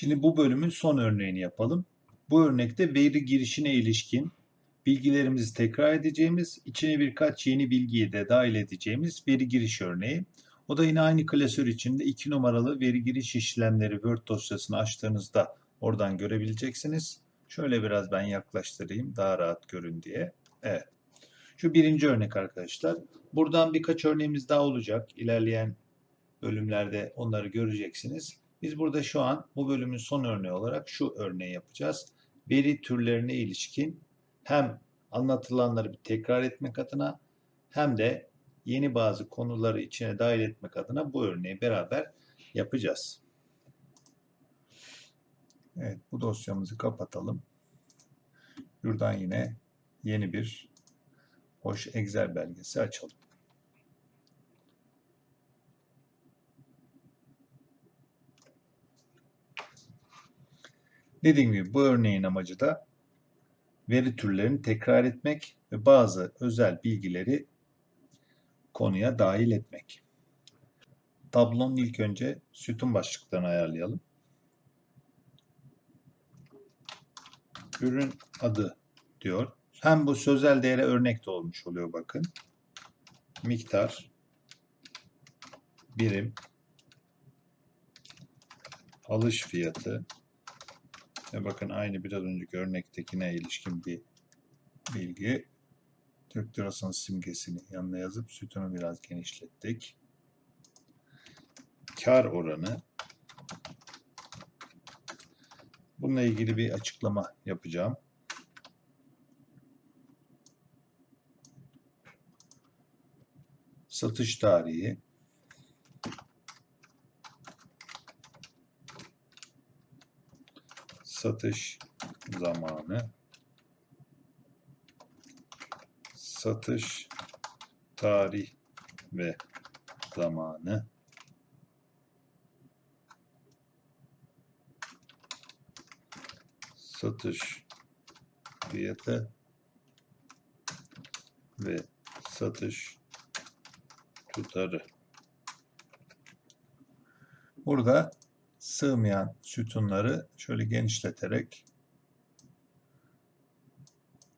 Şimdi bu bölümün son örneğini yapalım. Bu örnekte veri girişine ilişkin bilgilerimizi tekrar edeceğimiz, içine birkaç yeni bilgiyi de dahil edeceğimiz veri giriş örneği. O da yine aynı klasör içinde 2 numaralı veri giriş işlemleri Word dosyasını açtığınızda oradan görebileceksiniz. Şöyle biraz ben yaklaştırayım daha rahat görün diye. Evet. Şu birinci örnek arkadaşlar. Buradan birkaç örneğimiz daha olacak. İlerleyen bölümlerde onları göreceksiniz. Biz burada şu an bu bölümün son örneği olarak şu örneği yapacağız. Veri türlerine ilişkin hem anlatılanları bir tekrar etmek adına hem de yeni bazı konuları içine dahil etmek adına bu örneği beraber yapacağız. Evet, bu dosyamızı kapatalım. Buradan yine yeni bir hoş Excel belgesi açalım. Dediğim gibi bu örneğin amacı da veri türlerini tekrar etmek ve bazı özel bilgileri konuya dahil etmek. Tablonun ilk önce sütun başlıklarını ayarlayalım. Ürün adı diyor. Hem bu sözel değere örnek de olmuş oluyor bakın. Miktar, birim, alış fiyatı, ve bakın aynı biraz önceki örnektekine ilişkin bir bilgi. Türk lirasının simgesini yanına yazıp sütunu biraz genişlettik. Kar oranı. Bununla ilgili bir açıklama yapacağım. Satış tarihi. Satış zamanı satış tarih ve zamanı satış fiyatı ve satış tutarı. Burada sığmayan sütunları şöyle genişleterek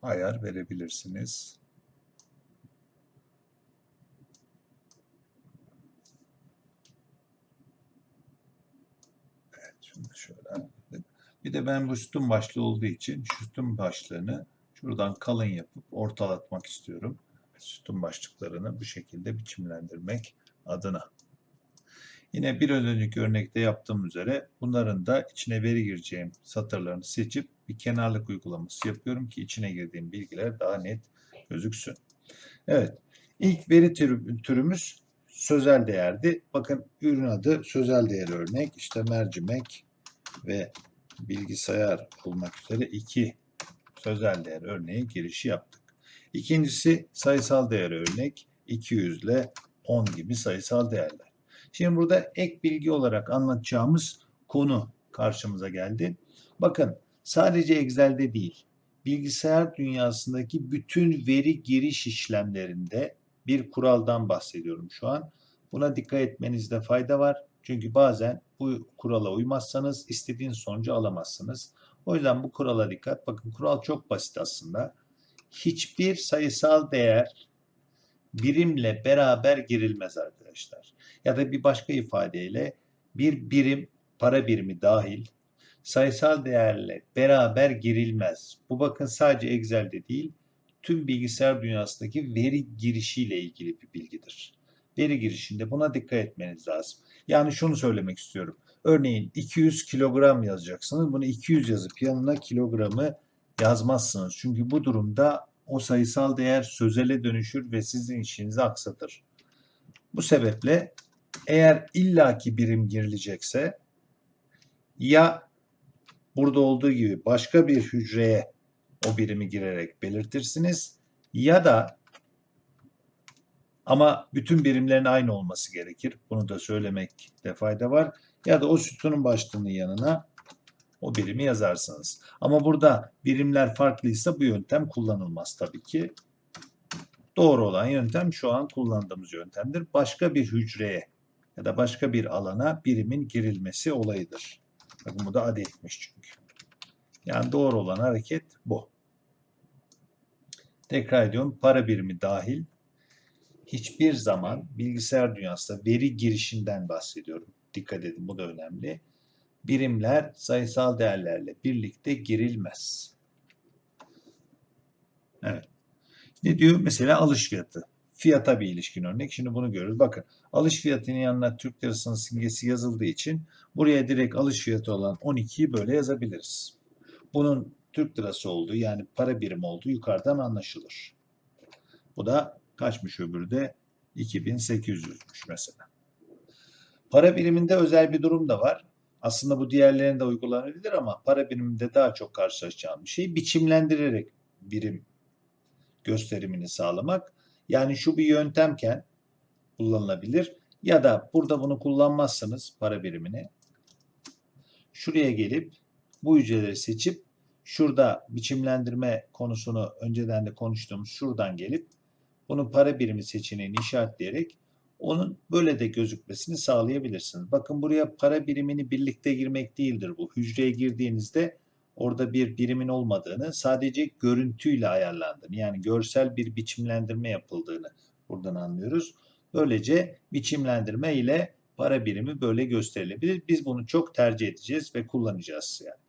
ayar verebilirsiniz. Evet, şunu şöyle. Bir de ben bu sütun başlığı olduğu için sütun başlığını şuradan kalın yapıp ortalatmak istiyorum. Sütun başlıklarını bu şekilde biçimlendirmek adına. Yine bir önceki örnekte yaptığım üzere bunların da içine veri gireceğim satırlarını seçip bir kenarlık uygulaması yapıyorum ki içine girdiğim bilgiler daha net gözüksün. Evet. ilk veri türümüz sözel değerdi. Bakın ürün adı sözel değer örnek. İşte mercimek ve bilgisayar olmak üzere iki sözel değer örneği girişi yaptık. İkincisi sayısal değer örnek 200 ile 10 gibi sayısal değerler. Şimdi burada ek bilgi olarak anlatacağımız konu karşımıza geldi. Bakın sadece Excel'de değil, bilgisayar dünyasındaki bütün veri giriş işlemlerinde bir kuraldan bahsediyorum şu an. Buna dikkat etmenizde fayda var. Çünkü bazen bu kurala uymazsanız istediğiniz sonucu alamazsınız. O yüzden bu kurala dikkat. Bakın kural çok basit aslında. Hiçbir sayısal değer birimle beraber girilmez arkadaşlar. Ya da bir başka ifadeyle bir birim para birimi dahil sayısal değerle beraber girilmez. Bu bakın sadece Excel'de değil tüm bilgisayar dünyasındaki veri girişiyle ilgili bir bilgidir. Veri girişinde buna dikkat etmeniz lazım. Yani şunu söylemek istiyorum. Örneğin 200 kilogram yazacaksınız. Bunu 200 yazıp yanına kilogramı yazmazsınız. Çünkü bu durumda o sayısal değer sözele dönüşür ve sizin işinizi aksatır. Bu sebeple eğer illaki birim girilecekse ya burada olduğu gibi başka bir hücreye o birimi girerek belirtirsiniz ya da ama bütün birimlerin aynı olması gerekir. Bunu da söylemekte fayda var. Ya da o sütunun başlığının yanına o birimi yazarsınız. Ama burada birimler farklıysa bu yöntem kullanılmaz tabii ki. Doğru olan yöntem şu an kullandığımız yöntemdir. Başka bir hücreye ya da başka bir alana birimin girilmesi olayıdır. Bakın bu da adetmiş çünkü. Yani doğru olan hareket bu. Tekrar ediyorum para birimi dahil hiçbir zaman bilgisayar dünyasında veri girişinden bahsediyorum. Dikkat edin bu da önemli. Birimler sayısal değerlerle birlikte girilmez. Evet. Ne diyor? Mesela alış fiyatı. Fiyata bir ilişkin örnek. Şimdi bunu görürüz. Bakın alış fiyatının yanına Türk lirasının simgesi yazıldığı için buraya direkt alış fiyatı olan 12'yi böyle yazabiliriz. Bunun Türk lirası olduğu yani para birimi olduğu yukarıdan anlaşılır. Bu da kaçmış öbürü de 2800'müş mesela. Para biriminde özel bir durum da var. Aslında bu diğerlerinde uygulanabilir ama para biriminde daha çok karşılaşacağım bir şey biçimlendirerek birim gösterimini sağlamak. Yani şu bir yöntemken kullanılabilir ya da burada bunu kullanmazsanız para birimini şuraya gelip bu hücreleri seçip şurada biçimlendirme konusunu önceden de konuştuğumuz şuradan gelip bunu para birimi seçeneğini işaretleyerek onun böyle de gözükmesini sağlayabilirsiniz. Bakın buraya para birimini birlikte girmek değildir bu. Hücreye girdiğinizde orada bir birimin olmadığını, sadece görüntüyle ayarlandığını, yani görsel bir biçimlendirme yapıldığını buradan anlıyoruz. Böylece biçimlendirme ile para birimi böyle gösterilebilir. Biz bunu çok tercih edeceğiz ve kullanacağız yani.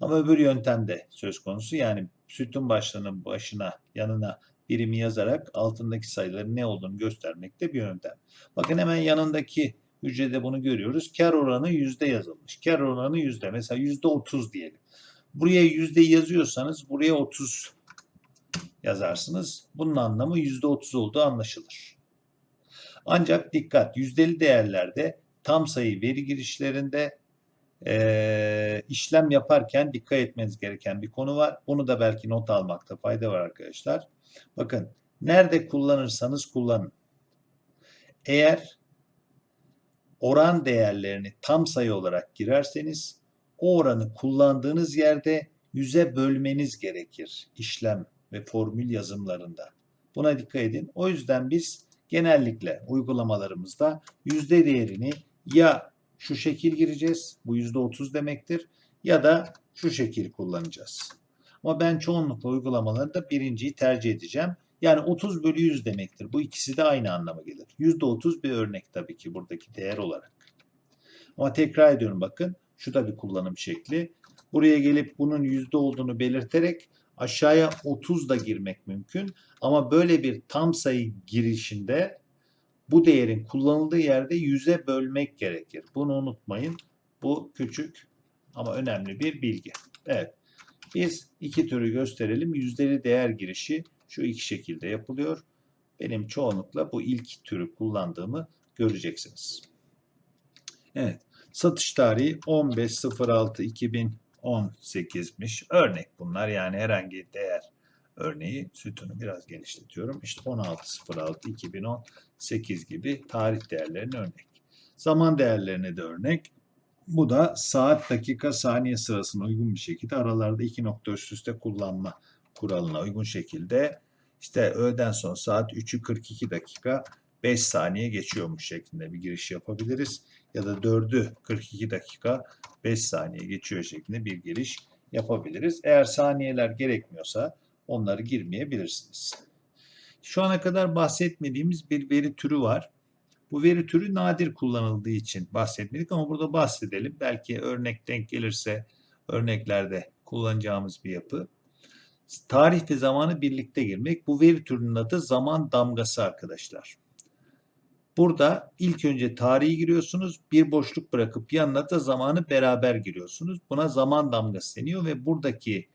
Ama öbür yöntem de söz konusu. Yani sütun başlığının başına, yanına birimi yazarak altındaki sayıların ne olduğunu göstermek de bir yöntem. Bakın hemen yanındaki hücrede bunu görüyoruz. Kar oranı yüzde yazılmış. Kar oranı yüzde. Mesela yüzde otuz diyelim. Buraya yüzde yazıyorsanız buraya otuz yazarsınız. Bunun anlamı yüzde otuz olduğu anlaşılır. Ancak dikkat yüzdeli değerlerde tam sayı veri girişlerinde e, işlem yaparken dikkat etmeniz gereken bir konu var. Bunu da belki not almakta fayda var arkadaşlar. Bakın nerede kullanırsanız kullanın. Eğer oran değerlerini tam sayı olarak girerseniz o oranı kullandığınız yerde yüze bölmeniz gerekir işlem ve formül yazımlarında. Buna dikkat edin. O yüzden biz genellikle uygulamalarımızda yüzde değerini ya şu şekil gireceğiz. Bu yüzde otuz demektir. Ya da şu şekil kullanacağız. Ama ben çoğunlukla uygulamalarında birinciyi tercih edeceğim. Yani 30 bölü 100 demektir. Bu ikisi de aynı anlama gelir. %30 bir örnek tabii ki buradaki değer olarak. Ama tekrar ediyorum bakın. Şu da bir kullanım şekli. Buraya gelip bunun yüzde olduğunu belirterek aşağıya 30 da girmek mümkün. Ama böyle bir tam sayı girişinde bu değerin kullanıldığı yerde yüze bölmek gerekir. Bunu unutmayın. Bu küçük ama önemli bir bilgi. Evet. Biz iki türü gösterelim. Yüzdeli değer girişi şu iki şekilde yapılıyor. Benim çoğunlukla bu ilk türü kullandığımı göreceksiniz. Evet. Satış tarihi 15.06.2018'miş. Örnek bunlar yani herhangi değer örneği sütunu biraz genişletiyorum. İşte 16.06.2018 gibi tarih değerlerine örnek. Zaman değerlerine de örnek. Bu da saat, dakika, saniye sırasına uygun bir şekilde aralarda iki nokta üst üste kullanma kuralına uygun şekilde işte öğleden sonra saat 3'ü 42 dakika 5 saniye geçiyormuş şeklinde bir giriş yapabiliriz. Ya da 4'ü 42 dakika 5 saniye geçiyor şeklinde bir giriş yapabiliriz. Eğer saniyeler gerekmiyorsa onları girmeyebilirsiniz. Şu ana kadar bahsetmediğimiz bir veri türü var. Bu veri türü nadir kullanıldığı için bahsetmedik ama burada bahsedelim. Belki örnek denk gelirse örneklerde kullanacağımız bir yapı. Tarih ve zamanı birlikte girmek. Bu veri türünün adı zaman damgası arkadaşlar. Burada ilk önce tarihi giriyorsunuz. Bir boşluk bırakıp yanına da zamanı beraber giriyorsunuz. Buna zaman damgası deniyor ve buradaki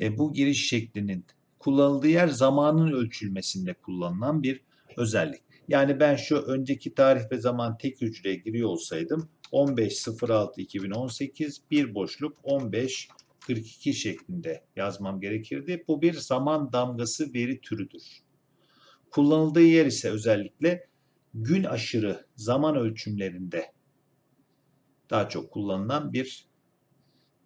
e, bu giriş şeklinin kullanıldığı yer zamanın ölçülmesinde kullanılan bir özellik. Yani ben şu önceki tarih ve zaman tek hücreye giriyor olsaydım 15.06.2018 bir boşluk 15.42 şeklinde yazmam gerekirdi. Bu bir zaman damgası veri türüdür. Kullanıldığı yer ise özellikle gün aşırı zaman ölçümlerinde daha çok kullanılan bir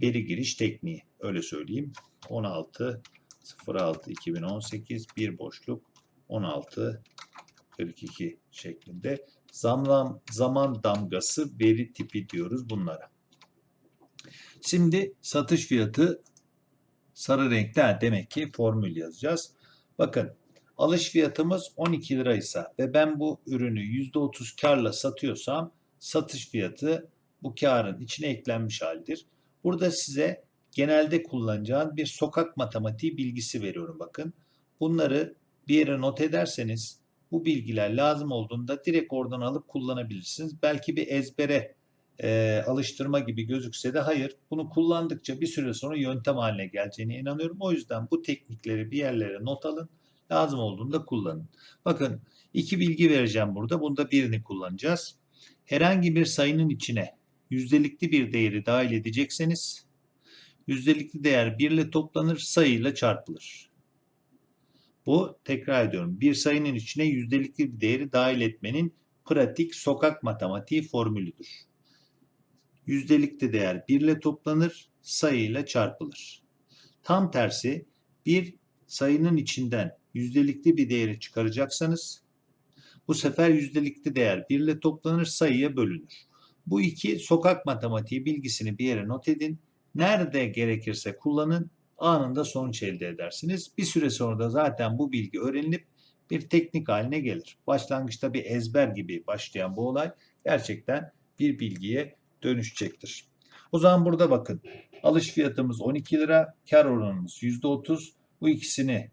veri giriş tekniği. Öyle söyleyeyim. 16 06 2018 bir boşluk 16 42 şeklinde zaman, zaman damgası veri tipi diyoruz bunlara. Şimdi satış fiyatı sarı renkte demek ki formül yazacağız. Bakın alış fiyatımız 12 liraysa ve ben bu ürünü %30 karla satıyorsam satış fiyatı bu karın içine eklenmiş halidir. Burada size genelde kullanacağın bir sokak matematiği bilgisi veriyorum bakın. Bunları bir yere not ederseniz bu bilgiler lazım olduğunda direkt oradan alıp kullanabilirsiniz. Belki bir ezbere e, alıştırma gibi gözükse de hayır. Bunu kullandıkça bir süre sonra yöntem haline geleceğine inanıyorum. O yüzden bu teknikleri bir yerlere not alın. Lazım olduğunda kullanın. Bakın iki bilgi vereceğim burada. Bunda birini kullanacağız. Herhangi bir sayının içine yüzdelikli bir değeri dahil edecekseniz yüzdelikli değer 1 ile toplanır sayıyla çarpılır. Bu tekrar ediyorum. Bir sayının içine yüzdelikli bir değeri dahil etmenin pratik sokak matematiği formülüdür. Yüzdelikli değer 1 ile toplanır, sayıyla çarpılır. Tam tersi bir sayının içinden yüzdelikli bir değeri çıkaracaksanız bu sefer yüzdelikli değer 1 ile toplanır, sayıya bölünür. Bu iki sokak matematiği bilgisini bir yere not edin. Nerede gerekirse kullanın anında sonuç elde edersiniz. Bir süre sonra da zaten bu bilgi öğrenilip bir teknik haline gelir. Başlangıçta bir ezber gibi başlayan bu olay gerçekten bir bilgiye dönüşecektir. O zaman burada bakın alış fiyatımız 12 lira, kar oranımız %30. Bu ikisini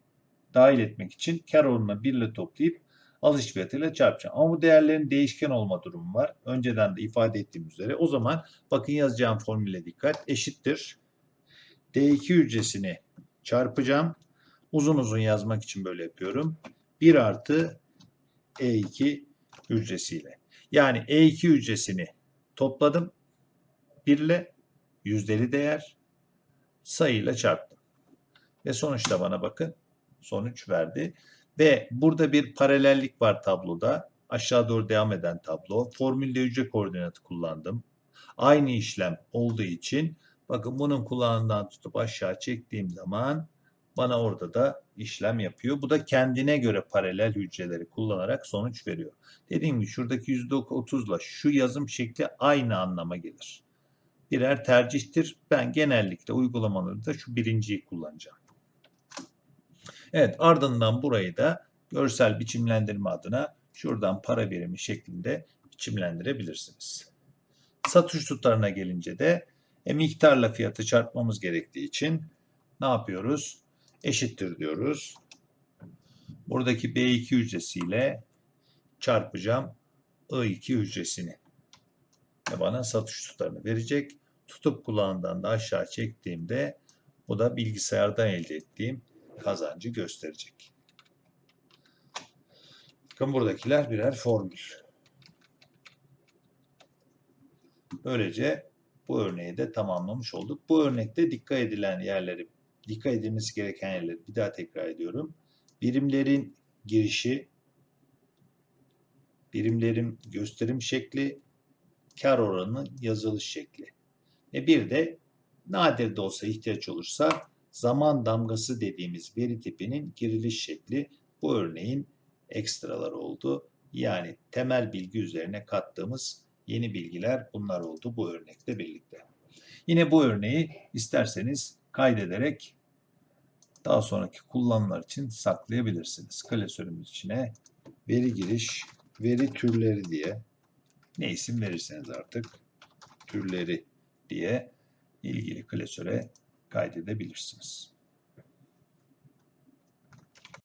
dahil etmek için kar oranını 1 ile toplayıp alış fiyatıyla çarpacağım. Ama bu değerlerin değişken olma durumu var. Önceden de ifade ettiğim üzere. O zaman bakın yazacağım formüle dikkat. Eşittir. D2 hücresini çarpacağım. Uzun uzun yazmak için böyle yapıyorum. 1 artı E2 hücresiyle. Yani E2 hücresini topladım. 1 ile yüzdeli değer sayıyla çarptım. Ve sonuçta bana bakın sonuç verdi. Ve burada bir paralellik var tabloda. Aşağı doğru devam eden tablo. Formülde hücre koordinatı kullandım. Aynı işlem olduğu için bakın bunun kulağından tutup aşağı çektiğim zaman bana orada da işlem yapıyor. Bu da kendine göre paralel hücreleri kullanarak sonuç veriyor. Dediğim gibi şuradaki %30 ile şu yazım şekli aynı anlama gelir. Birer tercihtir. Ben genellikle uygulamalarında şu birinciyi kullanacağım. Evet ardından burayı da görsel biçimlendirme adına şuradan para birimi şeklinde biçimlendirebilirsiniz. Satış tutarına gelince de e, miktarla fiyatı çarpmamız gerektiği için ne yapıyoruz? Eşittir diyoruz. Buradaki B2 hücresiyle çarpacağım I2 hücresini. Ve bana satış tutarını verecek. Tutup kulağından da aşağı çektiğimde bu da bilgisayardan elde ettiğim kazancı gösterecek. Bakın buradakiler birer formül. Böylece bu örneği de tamamlamış olduk. Bu örnekte dikkat edilen yerleri, dikkat edilmesi gereken yerleri bir daha tekrar ediyorum. Birimlerin girişi, birimlerin gösterim şekli, kar oranı yazılış şekli. Ve bir de nadir de olsa ihtiyaç olursa zaman damgası dediğimiz veri tipinin giriliş şekli bu örneğin ekstraları oldu. Yani temel bilgi üzerine kattığımız yeni bilgiler bunlar oldu bu örnekle birlikte. Yine bu örneği isterseniz kaydederek daha sonraki kullanımlar için saklayabilirsiniz. Klasörümüz içine veri giriş, veri türleri diye ne isim verirseniz artık türleri diye ilgili klasöre kaydedebilirsiniz.